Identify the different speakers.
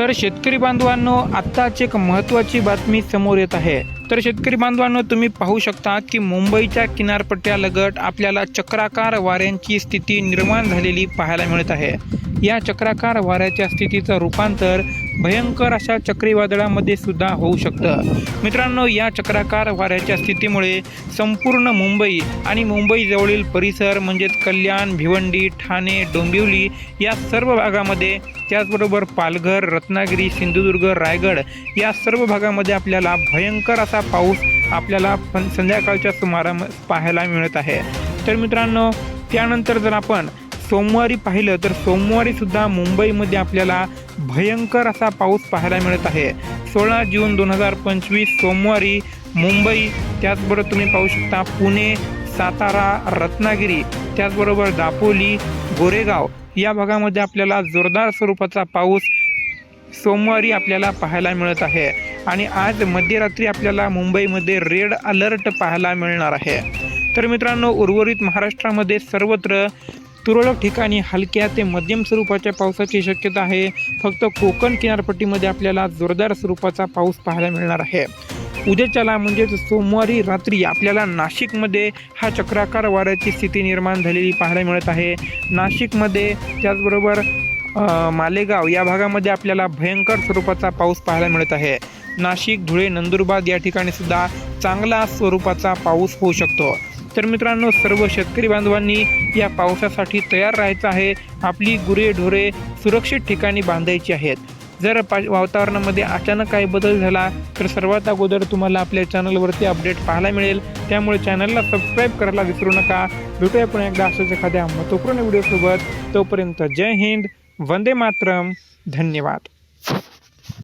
Speaker 1: तर शेतकरी बांधवांनो आत्ताच एक महत्त्वाची बातमी समोर येत आहे. तर शेतकरी बांधवांनो तुम्ही पाहू शकता की मुंबईच्या किनारपट्ट्यालगत आपल्याला चक्राकार वाऱ्यांची स्थिती निर्माण झालेली पाहायला मिळत आहे. या चक्राकार वाऱ्याच्या स्थितीचं रूपांतर भयंकर अशा चक्रीवादळामध्ये सुद्धा होऊ शकतं. मित्रांनो या चक्राकार वाऱ्याच्या स्थितीमुळे संपूर्ण मुंबई आणि मुंबईजवळील परिसर म्हणजेच कल्याण भिवंडी ठाणे डोंबिवली या सर्व भागामध्ये त्याचबरोबर पालघर रत्नागिरी सिंधुदुर्ग रायगड या सर्व भागामध्ये आपल्याला भयंकर असा पाऊस आपल्याला पण संध्याकाळच्या सुमारा पाहायला मिळत आहे. तर मित्रांनो त्यानंतर जर आपण सोमवारी पाहिलं तर सोमवारी सुद्धा मुंबईमध्ये आपल्याला भयंकर असा पाऊस पाहायला मिळत आहे. सोळा जून दोन हजार पंचवीस सोमवारी मुंबई त्याचबरोबर तुम्ही पाहू शकता पुणे सातारा रत्नागिरी त्याचबरोबर दापोली गोरेगाव या भागामध्ये आपल्याला जोरदार स्वरूपाचा पाऊस सोमवारी आपल्याला पाहायला मिळत आहे. आणि आज मध्यरात्री आपल्याला मुंबईमध्ये रेड अलर्ट पाहायला मिळणार आहे. तर मित्रांनो उर्वरित महाराष्ट्रामध्ये सर्वत्र तुरळक ठिकाणी हलक्या ते मध्यम स्वरूपाच्या पावसाची शक्यता आहे. फक्त कोकण किनारपट्टीमध्ये आपल्याला जोरदार स्वरूपाचा पाऊस पाहायला मिळणार आहे. उद्याच्याला म्हणजेच सोमवारी रात्री आपल्याला नाशिकमध्ये हा चक्राकार वाऱ्याची स्थिती निर्माण झालेली पाहायला मिळत आहे. नाशिकमध्ये त्याचबरोबर मालेगाव या भागामध्ये आपल्याला भयंकर स्वरूपाचा पाऊस पाहायला मिळत आहे. नाशिक धुळे नंदुरबार या ठिकाणी सुद्धा चांगला स्वरूपाचा पाऊस होऊ शकतो. तर मित्रांनो सर्व शेतकरी बांधवांनी या पावसासाठी तयार राहायचं आहे. आपली गुरे ढोरे सुरक्षित ठिकाणी बांधायची आहेत. जर पा वातावरणामध्ये अचानक काही बदल झाला तर सर्वात अगोदर तुम्हाला आपल्या चॅनलवरती अपडेट पाहायला मिळेल. त्यामुळे चॅनलला सबस्क्राईब करायला विसरू नका. भेटूया पण एकदा असंच एखाद्या महत्त्वपूर्ण व्हिडिओसोबत. तोपर्यंत जय हिंद वंदे मातरम. धन्यवाद.